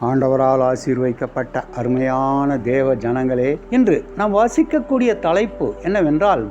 ஆண்டவரால் ஆசீர்வைக்கப்பட்ட அருமையான தேவ ஜனங்களே இன்று நாம் வாசிக்கக்கூடிய தலைப்பு என்னவென்றால்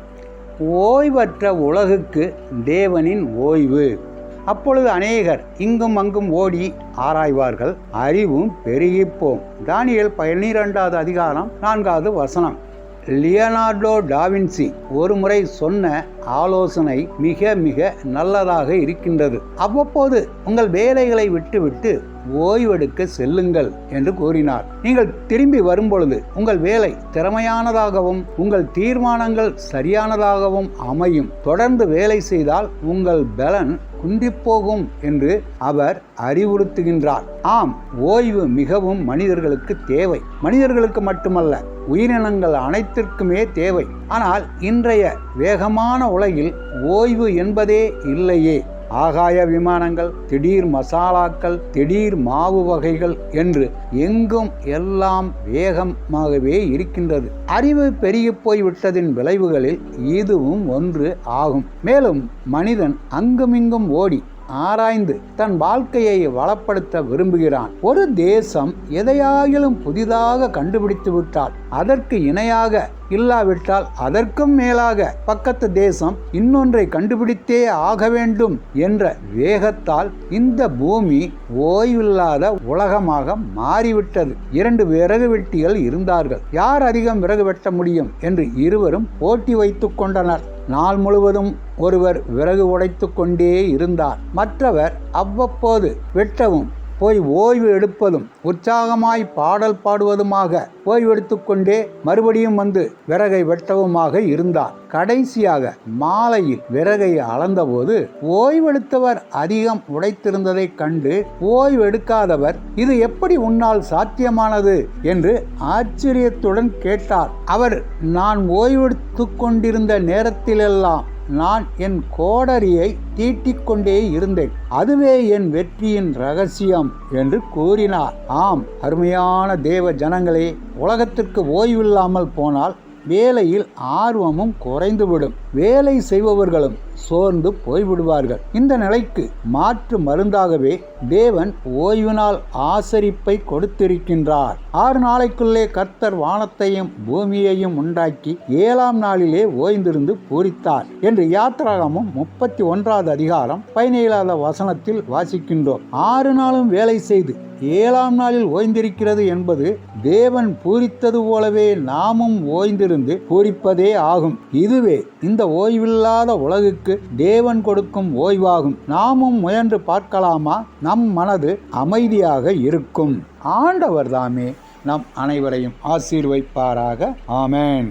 ஓய்வற்ற உலகுக்கு தேவனின் ஓய்வு. அப்பொழுது அநேகர் இங்கும் அங்கும் ஓடி ஆராய்வார்கள் அறிவும் பெருகிப்போம். தானியல் பன்னிரெண்டாவது அதிகாரம் நான்காவது வசனம். லியனார்டோ டாவின்சி ஒரு முறை சொன்ன ஆலோசனை மிக மிக நல்லதாக இருக்கின்றது. அவ்வப்போது உங்கள் வேலைகளை விட்டுவிட்டு ஓய்வெடுக்க செல்லுங்கள் என்று கூறினார். நீங்கள் திரும்பி வரும்பொழுது உங்கள் வேலை திறமையானதாகவும் உங்கள் தீர்மானங்கள் சரியானதாகவும் அமையும். தொடர்ந்து வேலை செய்தால் உங்கள் பலன் குன்றிப்போகும் என்று அவர் அறிவுறுத்துகின்றார். ஆம் ஓய்வு மிகவும் மனிதர்களுக்கு தேவை. மனிதர்களுக்கு மட்டுமல்ல உயிரினங்கள் அனைத்திற்குமே தேவை. ஆனால் இன்றைய வேகமான உலகில் ஓய்வு என்பதே இல்லையே. ஆகாய விமானங்கள் திடீர் மசாலாக்கள் திடீர் மாவு வகைகள் என்று எங்கும் எல்லாம் வேகமாகவே இருக்கின்றது. அறிவு பெருகி போய்விட்டதின் விளைவுகளில் இதுவும் ஒன்று ஆகும். மேலும் மனிதன் அங்குமிங்கும் ஓடி ஆராய்ந்து தன் வாழ்க்கையை வளப்படுத்த விரும்புகிறான். ஒரு தேசம் எதையாயிலும் புதிதாக கண்டுபிடித்து விட்டால் அதற்கு இணையாக இல்லாவிட்டால் அதற்கும் மேலாக பக்கத்து தேசம் இன்னொன்றை கண்டுபிடித்தே ஆக வேண்டும் என்ற வேகத்தால் இந்த பூமி ஓய்வில்லாத உலகமாக மாறிவிட்டது. இரண்டு விறகு வெட்டிகள் இருந்தார்கள். யார் அதிகம் விறகு வெட்ட முடியும் என்று இருவரும் போட்டி வைத்துக் கொண்டனர். நாள் முழுவதும் ஒருவர் விறகு உடைத்து கொண்டே இருந்தார். மற்றவர் அவ்வப்போது வெட்டவும் போய் ஓய்வு எடுப்பதும் உற்சாகமாய் பாடல் பாடுவதுமாக ஓய்வெடுத்துக்கொண்டே மறுபடியும் வந்து விறகை வெட்டவுமாக இருந்தார். கடைசியாக மாலையில் விறகை அளந்தபோது ஓய்வெடுத்தவர் அதிகம் உடைத்திருந்ததைக் கண்டு ஓய்வெடுக்காதவர் இது எப்படி உன்னால் சாத்தியமானது? என்று ஆச்சரியத்துடன் கேட்டார். அவர் நான் ஓய்வெடுத்து கொண்டிருந்த நேரத்திலெல்லாம் நான் என் கோடரியை தீட்டிக்கொண்டே இருந்தேன். அதுவே என் வெற்றியின் ரகசியம் என்று கூறினார். ஆம் அருமையான தேவ ஜனங்களே உலகத்திற்கு ஓய்வில்லாமல் போனால் வேலையில் ஆர்வமும் குறைந்துவிடும். வேலை செய்பவர்களும் சோர்ந்து போய்விடுவார்கள். இந்த நிலைக்கு மாற்று மருந்தாகவே தேவன் ஓய்வு நாள் ஆசரிப்பை கொடுத்திருக்கின்றார். ஆறு நாளைக்குள்ளே கர்த்தர் வானத்தையும் பூமியையும் உண்டாக்கி ஏழாம் நாளிலே ஓய்ந்திருந்து பூரித்தார் என்று யாத்திராகமும் முப்பத்தி ஒன்றாவது அதிகாரம் பயனில்லாத வசனத்தில் வாசிக்கின்றோம். ஆறு நாளும் வேலை செய்து ஏழாம் நாளில் ஓய்ந்திருக்கிறது என்பது தேவன் பூரித்தது போலவே நாமும் ஓய்ந்திருந்து பூரிப்பதே ஆகும். இதுவே இந்த ஓய்வில்லாத உலகுக்கு தேவன் கொடுக்கும் ஓய்வாகும். நாமும் முயன்று பார்க்கலாமா? நம் மனது அமைதியாக இருக்கும். ஆண்டவர் தாமே நம் அனைவரையும் ஆசீர்வைப்பாராக. ஆமேன்.